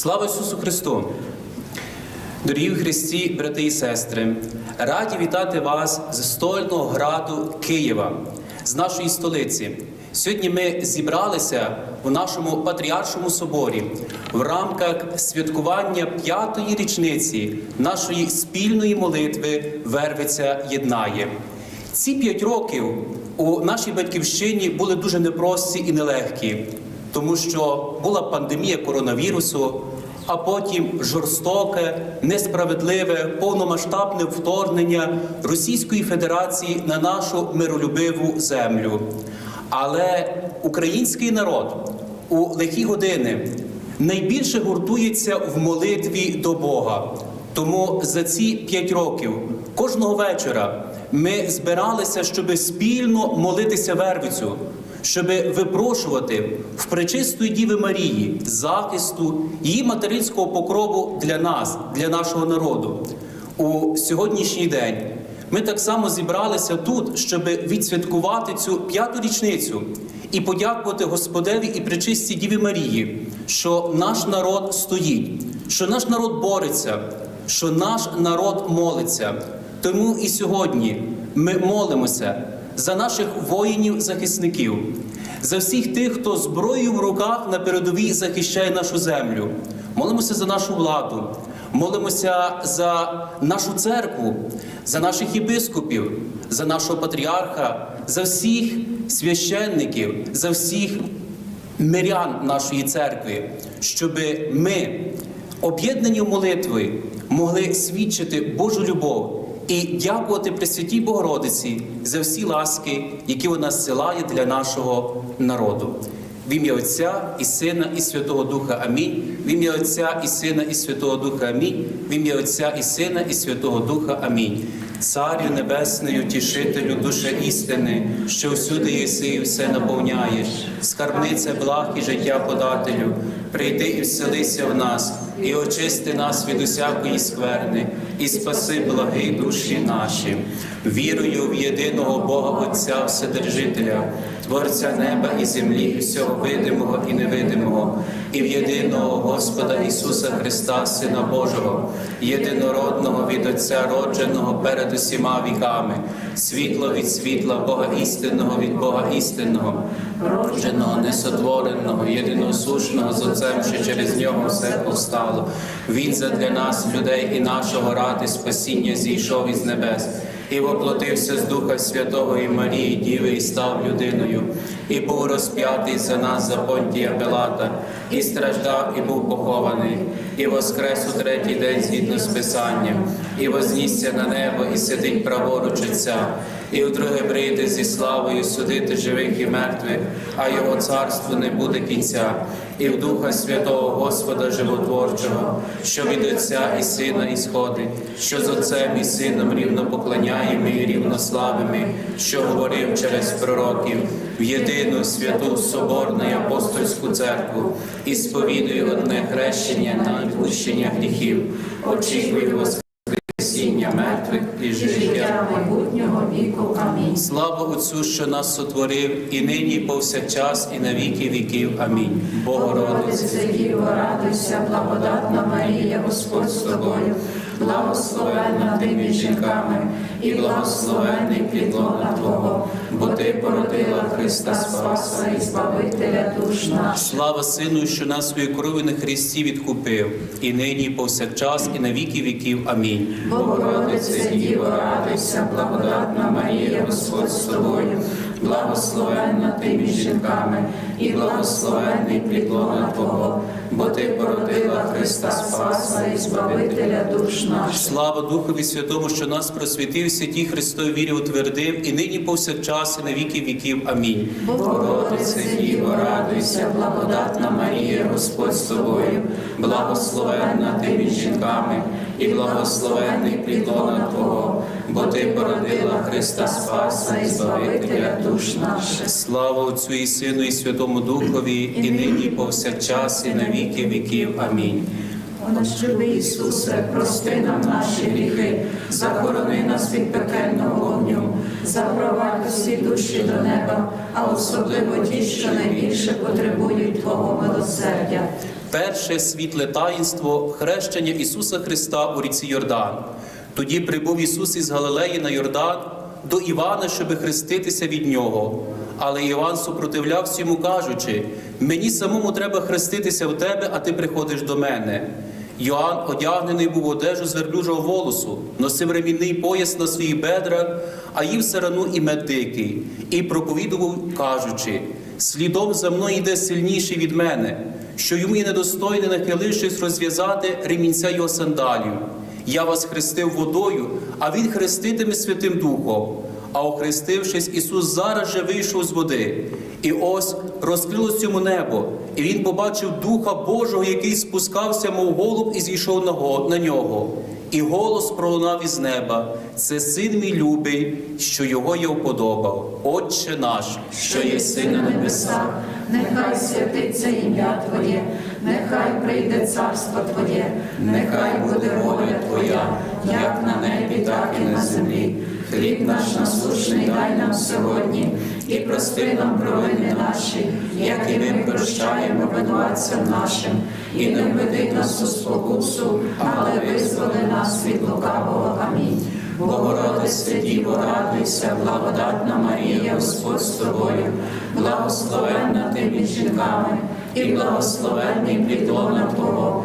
Слава Ісусу Христу! Дорогі в Христі, брати і сестри, раді вітати вас з стольного граду Києва, з нашої столиці. Сьогодні ми зібралися в нашому патріаршому соборі в рамках святкування п'ятої річниці нашої спільної молитви Вервиця єднає. Ці п'ять років у нашій батьківщині були дуже непрості і нелегкі, тому що була пандемія коронавірусу, а потім жорстоке, несправедливе, повномасштабне вторгнення Російської Федерації на нашу миролюбиву землю. Але український народ у лихі години найбільше гуртується в молитві до Бога. Тому за ці п'ять років кожного вечора ми збиралися, щоб спільно молитися Вервицю, щоб випрошувати в пречистої Діви Марії захисту її материнського покрову для нас, для нашого народу. У сьогоднішній день ми так само зібралися тут, щоб відсвяткувати цю п'яту річницю і подякувати Господеві і пречистій Діві Марії, що наш народ стоїть, що наш народ бореться, що наш народ молиться. Тому і сьогодні ми молимося за наших воїнів-захисників, за всіх тих, хто зброєю в руках на передовій захищає нашу землю. Молимося за нашу владу, молимося за нашу церкву, за наших єпископів, за нашого патріарха, за всіх священників, за всіх мирян нашої церкви, щоб ми, об'єднані молитви, могли свідчити Божу любов і дякувати Пресвятій Богородиці за всі ласки, які вона зсилає для нашого народу. В ім'я Отця і Сина, і Святого Духа Амінь. В ім'я Отця і Сина, і Святого Духа Амінь. В ім'я Отця і Сина, і Святого Духа Амінь. Царю Небесною, тішителю душа істини, що всюди єси і все наповняєш, скарбниця благ і життя подателю, прийди і вселися в нас, і очисти нас від усякої скверни, і спаси благи душі наші, вірую в єдиного Бога Отця Вседержителя, Творця неба і землі, всього видимого і невидимого, і в єдиного Господа Ісуса Христа, Сина Божого, єдинородного від Отця, родженого перед усіма віками, світло від світла, Бога істинного від Бога істинного, родженого, несотвореного, єдиносушного з Отцем, що через нього все повстало. Він задля нас, людей і нашого ради спасіння зійшов із небес. І воплотився з Духа Святого і Марії, Діви, і став людиною, і був розп'ятий за нас за Понтія Пилата, і страждав, і був похований, і воскрес у третій день згідно з Писанням, і вознісся на небо, і сидить праворуч Отця, і вдруге прийде зі славою судити живих і мертвих, а його царству не буде кінця, і в Духа Святого Господа Животворчого, що від Отця і Сина ісходить, що з Отцем і Сином рівно поклоняємо і рівно славимо, що говорив через пророків в єдину святу Соборну і апостольську церкву і сповідую одне хрещення на відпущення гріхів, очікую воскресіння мертвих і життя. життя майбутнього віку. Амінь. Слава Отцю, що нас сотворив, і нині, і повсякчас, і на віки віків. Амінь. Богородице. Діво, радуйся, благодатна Марія, Господь з тобою, благословенна ти між жінками, і благословенний плідлона Твого, бо ти породила Христа Спаса і Збавителя душ наших. Слава Сину, що нас своєю кров'ю на Христі відкупив, і нині, і повсякчас, і на віки віків. Амінь. Богородице Діво, радуйся, благодатна Марія, Господь з тобою, благословенна ти між жінками, і благословенний плідлона Твого, бо ти породила Христа Спаса і Збавителя душ наших. Слава Духові Святому, що нас просвітив, святій Христові вірі утвердив, і нині повсякчас, і на віки віків. Амінь. Богородице Діво, радуйся, благодатна Марія, Господь з тобою, благословенна ти між жінками, і благословенний плідлона Твого, бо ти породила Христа Спаса і Збавителя душ наших. Слава Отцю і Сину, і Святому Духові, і нині, і повсякчас, і на віки віків. Амінь. Наш любий Ісусе, прости нам наші гріхи, захорони нас від пекельного вогню, запровадь усі душі до неба, а особливо ті, що найбільше потребують Твого милосердя. Перше світле таїнство хрещення Ісуса Христа у ріці Йордан. Тоді прибув Ісус із Галилеї на Йордан до Івана, щоби хреститися від нього. Але Іван супротивлявся йому, кажучи: мені самому треба хреститися в тебе, а ти приходиш до мене. Йоанн одягнений був одежу з верблюжого волосу, носив ремінний пояс на своїх бедрах, а їв сарану і мед дикий, і проповідував, кажучи: слідом за мною йде сильніший від мене, що йому і недостойне, нахилившись розв'язати ремінця його сандалів. Я вас хрестив водою, а він хреститиме Святим Духом. А охрестившись, Ісус зараз же вийшов з води. І ось розкрилось йому небо, і він побачив Духа Божого, який спускався, мов голуб, і зійшов на нього. І голос пролунав із неба: Це син мій любий, що його я вподобав. Отче наш, що єси на небесах. нехай святиться ім'я Твоє, нехай прийде царство Твоє, нехай буде воля Твоя, як на небі, так і на землі. Хліб наш насущний дай нам сьогодні, і прости нам провини наші, як і ми прощаємо винуватцям нашим, і не введи нас у спокусу, але визволи нас від лукавого. Амінь. Богородице, Діво, радуйся, благодатна Марія, Господь з тобою, благословенна ти між жінками, і благословенний плідлона Твого,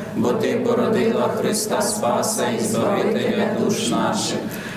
бо ти породила Христа Спаса і Збавителя душ наших.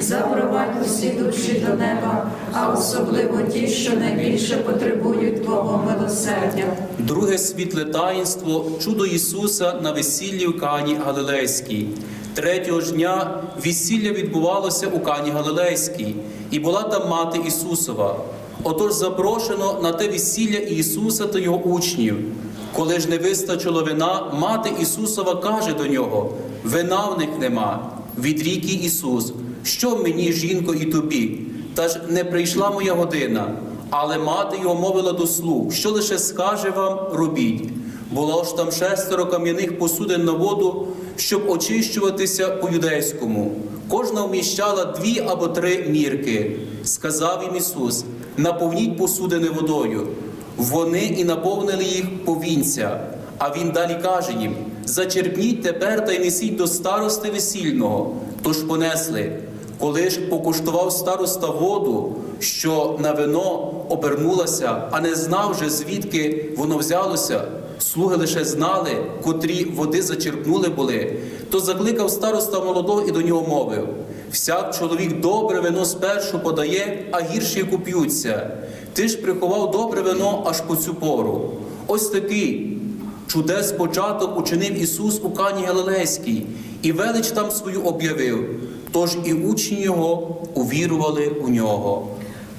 запровадь усі душі до неба, а особливо ті, що найбільше потребують Твого милосердя. Друге світле таїнство чудо Ісуса на весіллі в Кані Галилейській. Третього ж дня весілля відбувалося у Кані Галилейській, і була там мати Ісусова. Отож запрошено на те весілля Ісуса та його учнів. Коли ж не вистачило вина, мати Ісусова каже до нього: Вина в них нема. Відрік Ісус, що мені, жінко, і тобі? Та ж не прийшла моя година. Але мати його мовила до слуг, що лише скаже вам, робіть. Було ж там шестеро кам'яних посудин на воду, щоб очищуватися по юдейському. Кожна вміщала дві або три мірки. Сказав їм Ісус: наповніть посудини водою. Вони і наповнили їх повінця. А він далі каже їм: зачерпніть тепер та й несіть до старости весільного. Тож понесли. Коли ж покуштував староста воду, що на вино обернулася, а не знав же, звідки воно взялося, слуги лише знали, котрі води зачерпнули були, то закликав староста молодого і до нього мовив: всяк чоловік добре вино спершу подає, а гірші куп'ються. Ти ж приховав добре вино аж по цю пору. Ось такий Чудес початок учинив Ісус у Кані Галилейській, і велич там свою об'явив. Тож і учні Його увірували у нього.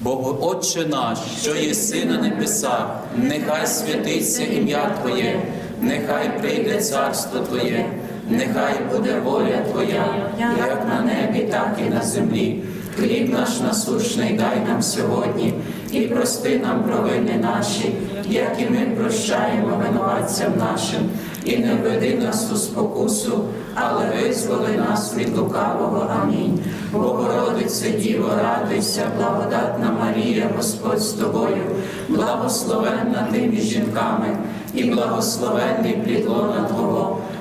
Бо Отче наш, що єси на небесах, нехай святиться ім'я Твоє, нехай прийде царство Твоє, нехай буде воля Твоя, як на небі, так і на землі. Хліб наш насущний дай нам сьогодні, і прости нам провини наші, як і ми прощаємо винуватцям нашим, і не введи нас у спокусу, але визволи нас від лукавого. Амінь. Богородице, Діво, радуйся, благодатна Марія, Господь з тобою, благословенна ти між жінками, і благословенний плід лона Твого,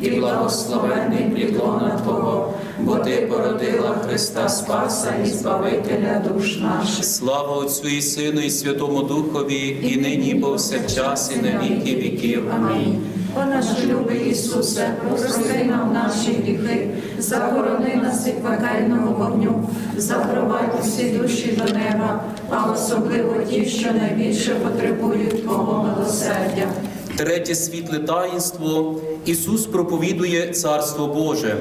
і благословенний плідлона Твого, бо ти породила Христа Спаса і Збавителя душ наших. Слава Отцю і Сину, і Святому Духові, і нині, і повсякчас, і на віки віків. Амінь. О наш любий Ісусе, прости нам наші гріхи, захорони нас від пекельного вогню, запровадь усі душі до неба, а особливо ті, що найбільше потребують Твого милосердя. Третє світле таїнство Ісус проповідує Царство Боже.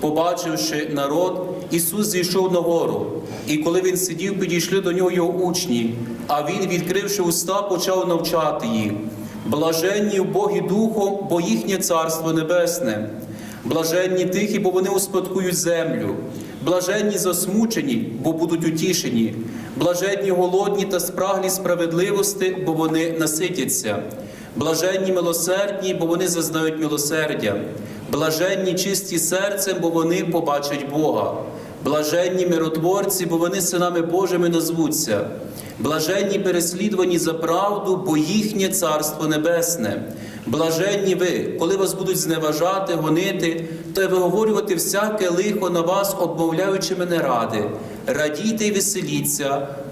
Побачивши народ, Ісус зійшов на гору, і коли він сидів, підійшли до нього його учні, а він, відкривши уста, почав навчати їх. Блаженні Богі Духом, бо їхнє Царство Небесне. Блаженні тихі, бо вони успадкують землю. Блаженні засмучені, бо будуть утішені. Блаженні голодні та спраглі справедливості, бо вони наситяться. Блаженні милосердні, бо вони зазнають милосердя. Блаженні чисті серцем, бо вони побачать Бога. Блаженні миротворці, бо вони синами Божими назвуться. Блаженні переслідувані за правду, бо їхнє Царство Небесне. Блаженні ви, коли вас будуть зневажати, гонити, та й виговорювати всяке лихо на вас, обмовляючи мене ради. Радійте й веселіться,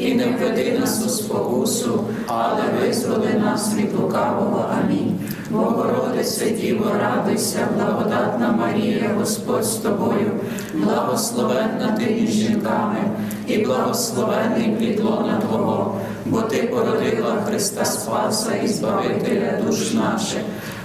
і не введи нас у спокусу, але визволи нас від лукавого. Амінь. Богородице, Діво, радуйся, благодатна Марія, Господь з тобою, благословенна ти між жінками, і благословенний плід лона Твого, бо ти породила Христа Спаса і Збавителя душ наших.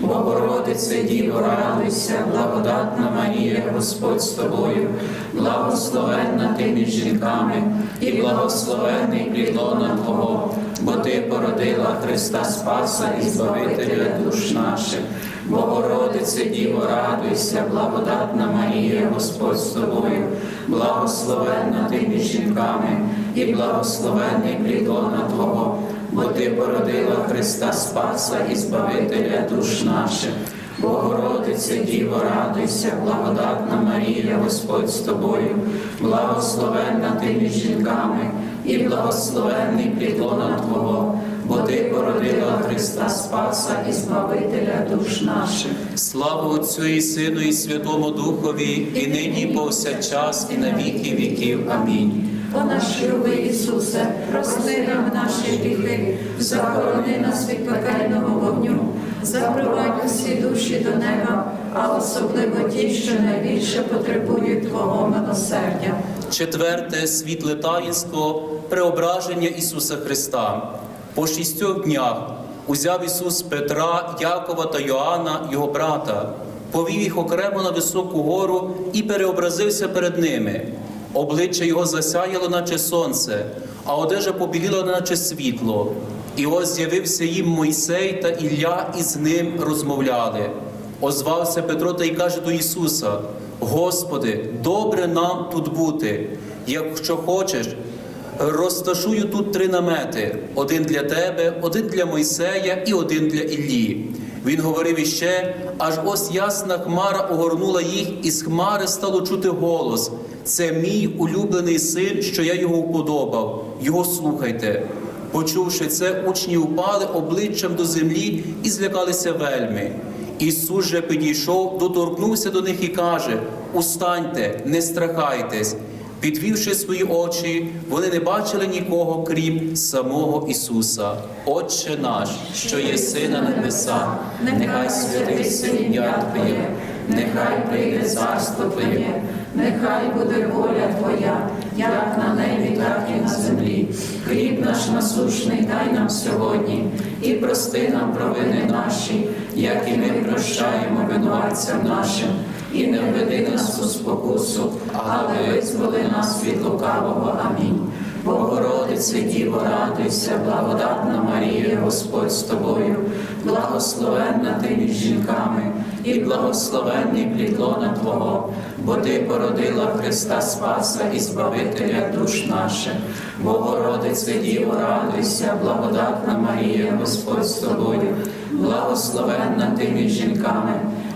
Богородице, Діво, радуйся, благодатна Марія, Господь з тобою, благословенна ти між жінками, і благословенний плідлона Твого, бо ти породила Христа Спаса і Збавителя душ наших. Богородице, Діво, радуйся, благодатна Марія, Господь з тобою, благословенна ти між жінками, і благословенний плід лона Твого, бо ти породила Христа Спаса і Збавителя душ наших. Богородице, Діво, радуйся, благодатна Марія, Господь з тобою, благословенна ти між жінками, і благословенний плід лона Твого, бо ти породила Христа Спаса і Збавителя душ наших. Слава Отцю і Сину, і Святому Духові, і нині, і повсякчас, і на віки віків. Амінь. О наш любий Ісусе, прости нам наші гріхи, захорони нас від пекельного вогню, запровадь усі душі до неба, а особливо ті, що найбільше потребують Твого милосердя. Четверте світле таїнство преображення Ісуса Христа. По шістьох днях узяв Ісус Петра, Якова та Йоанна, його брата, повів їх окремо на високу гору і переобразився перед ними. Обличчя його засяяло, наче сонце, а одежа побіліла, наче світло. І ось з'явився їм Мойсей та Ілля, і з ним розмовляли. Озвався Петро та й каже до Ісуса: Господи, добре нам тут бути. Якщо хочеш, розташую тут три намети: один для тебе, один для Мойсея і один для Іллі. Він говорив іще, аж ось ясна хмара огорнула їх, і з хмари стало чути голос. Це мій улюблений син, що я його вподобав. Його слухайте. Почувши це, учні упали обличчям до землі і злякалися вельми. Ісус же підійшов, доторкнувся до них і каже: Устаньте, не страхайтесь. Підвівши свої очі, вони не бачили нікого, крім самого Ісуса. Отче наш, що єси на небесах, нехай святиться ім'я Твоє, нехай прийде царство Твоє, нехай буде воля Твоя, як на небі, так і на землі. Хліб наш насушний дай нам сьогодні, і прости нам провини наші, як і ми прощаємо винуватцям нашим, і не введи нас у спокусу, але визволи нас від лукавого. Амінь. Богородице, Діво, радуйся, благодатна Марія, Господь з тобою, благословенна ти між жінками, і благословенний плідлона Твого, бо Ти породила Христа Спаса і Збавителя душ наших. Богородице, Діво, радуйся, благодатна Марія, Господь з тобою, благословенна ти між жінками,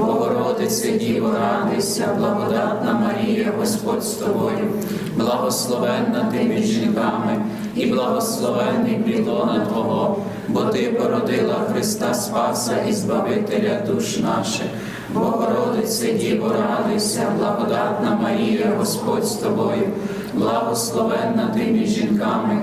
Богородице, Діво, радуйся, благодатна Марія, Господь з тобою, благословенна ти між жінками, і благословенний плід лона Твого, бо Ти породила Христа Спаса і Збавителя душ наших. Богородице, Діво, радуйся, благодатна Марія, Господь з тобою, благословенна ти між жінками,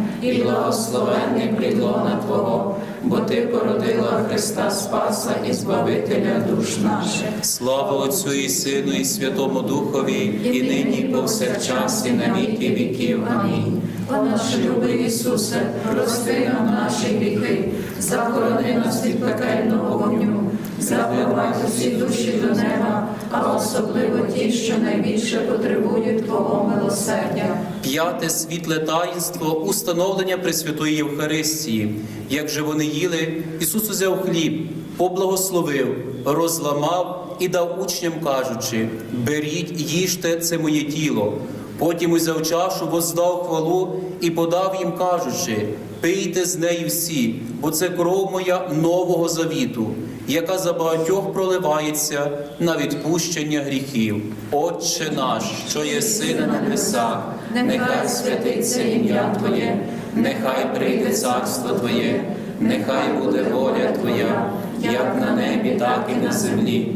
і благословенний плідлона Твого, бо Ти породила Христа Спаса і Збавителя душ наших. Слава Отцю і Сину, і Святому Духові, і нині, і повсякчас, і на віки віків. Амінь. О наш любий Ісусе, прости нам наші гріхи, захорони нас від пекельного вогню, запливай усі душі до неба, а особливо ті, що найбільше потребують Твого милосердя. П'яте світле таїнство установлення Пресвятої Євхаристії. Як же вони їли, Ісус узяв хліб, поблагословив, розламав і дав учням, кажучи: беріть, їжте, це моє тіло. Потім узяв чашу, воздав хвалу і подав їм, кажучи: пийте з неї всі, бо це кров моя нового завіту, яка за багатьох проливається на відпущення гріхів. Отче наш, що є син на небесах, Нехай святиться ім'я Твоє, нехай прийде царство Твоє, нехай буде воля Твоя, як на небі, так і на землі.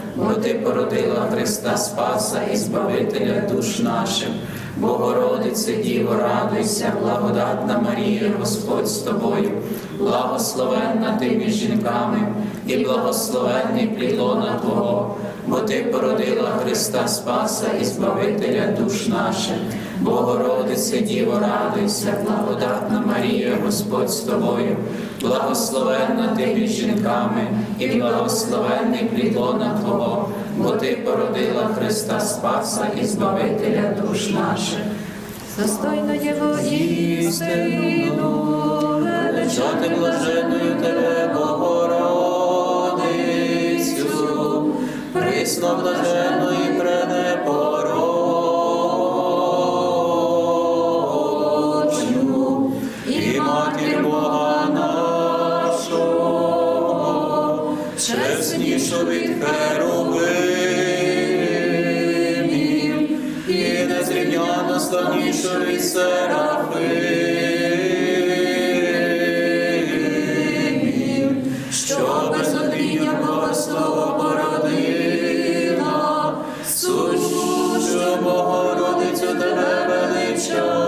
бо Ти породила Христа Спаса і Збавителя душ наших. Богородице Діво, радуйся, благодатна Марія, Господь з тобою, благословенна ти між жінками, і благословенний плілона Твого, бо Ти породила Христа Спаса і Збавителя душ наших. Богородице Діво, радуйся, благодатна Марія, Господь з тобою, благословенна ти між жінками, і благословенний плід лона Твого, бо Ти породила Христа Спаса і Збавителя душ наших. Достойно Його істину, Величати блаженною тебе, Богородицю, присно блаженної пренепорочню, від серафимів, що без отріння Бога Слово породила, сущу Богородицю тебе величаємо.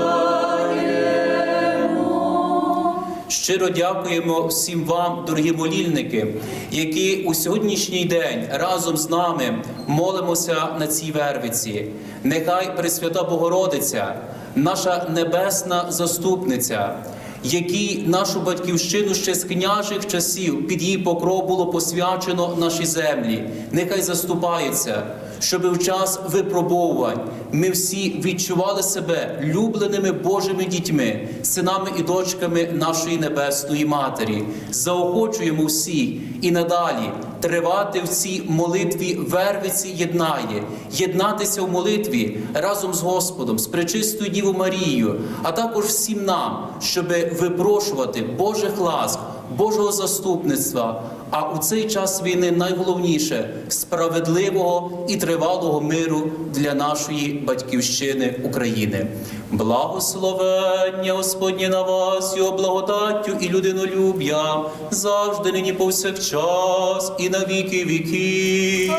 Щиро дякуємо всім вам, дорогі молільники, які у сьогоднішній день разом з нами молимося на цій вервиці. Нехай Пресвята Богородиця, наша небесна заступниця, якій нашу батьківщину ще з княжих часів під її покров було посвячено нашій землі. Нехай заступається, щоб в час випробовувань ми всі відчували себе любленими Божими дітьми, синами і дочками нашої небесної матері. Заохочуємо всі і надалі тривати в цій молитві вервиці єднає, єднатися в молитві разом з Господом, з пречистою Дівою Марією, а також всім нам, щоб випрошувати Божих ласк, Божого заступництва. А у цей час війни найголовніше справедливого і тривалого миру для нашої батьківщини України. Благословення Господнє на вас, його благодаттю і людинолюб'я завжди нині повсякчас і на віки віків.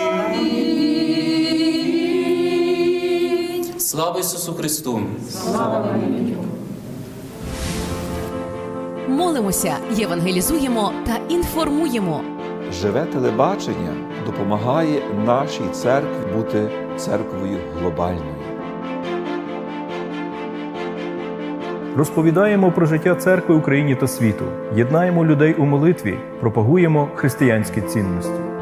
Слава Ісусу Христу! Молимося, євангелізуємо та інформуємо. Живе телебачення допомагає нашій церкві бути церквою глобальною. Розповідаємо про життя церкви Україні та світу, єднаємо людей у молитві, пропагуємо християнські цінності.